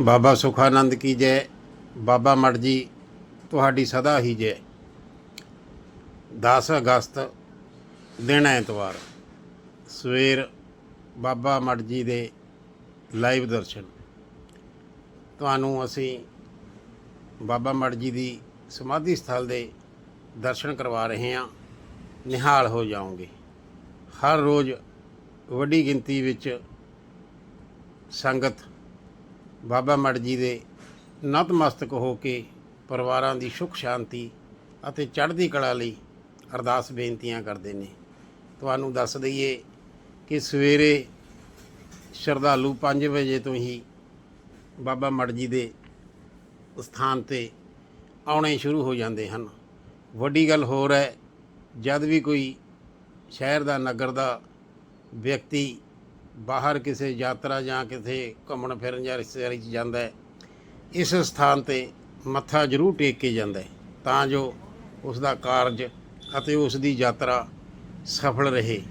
ਬਾਬਾ ਸੁਖਾਨੰਦ ਕੀ ਜੈ, ਬਾਬਾ ਮੜ ਜੀ, ਤੁਹਾਡੀ ਸਦਾ ਹੀ ਜੈ। 10 ਅਗਸਤ, ਦਿਨ ਐਤਵਾਰ, ਸਵੇਰ ਬਾਬਾ ਮੜ ਜੀ ਦੇ ਲਾਈਵ ਦਰਸ਼ਨ। ਤੁਹਾਨੂੰ ਅਸੀਂ ਬਾਬਾ ਮੜ ਜੀ ਦੀ ਸਮਾਧੀ ਸਥਲ ਦੇ ਦਰਸ਼ਨ ਕਰਵਾ ਰਹੇ ਹਾਂ। ਨਿਹਾਲ ਹੋ ਜਾਓਗੇ। ਹਰ ਰੋਜ਼ ਵੱਡੀ ਗਿਣਤੀ ਵਿੱਚ ਸੰਗਤ ਬਾਬਾ ਮੜ ਜੀ ਦੇ ਨਤਮਸਤਕ ਹੋ ਕੇ ਪਰਿਵਾਰਾਂ ਦੀ ਸੁਖ ਸ਼ਾਂਤੀ ਅਤੇ ਚੜ੍ਹਦੀ ਕਲਾ ਲਈ ਅਰਦਾਸ ਬੇਨਤੀਆਂ ਕਰਦੇ ਨੇ। ਤੁਹਾਨੂੰ ਦੱਸ ਦਈਏ ਕਿ ਸਵੇਰੇ ਸ਼ਰਧਾਲੂ 5 ਵਜੇ ਤੋਂ ਹੀ ਬਾਬਾ ਮੜ ਜੀ ਦੇ ਸਥਾਨ ਤੇ ਆਉਣੇ ਸ਼ੁਰੂ ਹੋ ਜਾਂਦੇ ਹਨ। ਵੱਡੀ ਗੱਲ ਹੋਰ ਹੈ, ਜਦ ਵੀ ਕੋਈ ਸ਼ਹਿਰ ਦਾ, ਨਗਰ ਦਾ ਵਿਅਕਤੀ ਬਾਹਰ ਕਿਸੇ ਯਾਤਰਾ ਜਾਂ ਕਿਸੇ ਘੁੰਮਣ ਫਿਰਨ ਜਾਂ ਰਿਸ਼ਤੇਦਾਰੀ 'ਚ ਜਾਂਦਾ ਹੈ, ਇਸ ਸਥਾਨ ਤੇ ਮੱਥਾ ਜ਼ਰੂਰ ਟੇਕ ਕੇ ਜਾਂਦਾ ਹੈ, ਤਾਂ ਜੋ ਉਸ ਦਾ ਕਾਰਜ ਅਤੇ ਉਸ ਦੀ ਯਾਤਰਾ ਸਫਲ ਰਹੇ।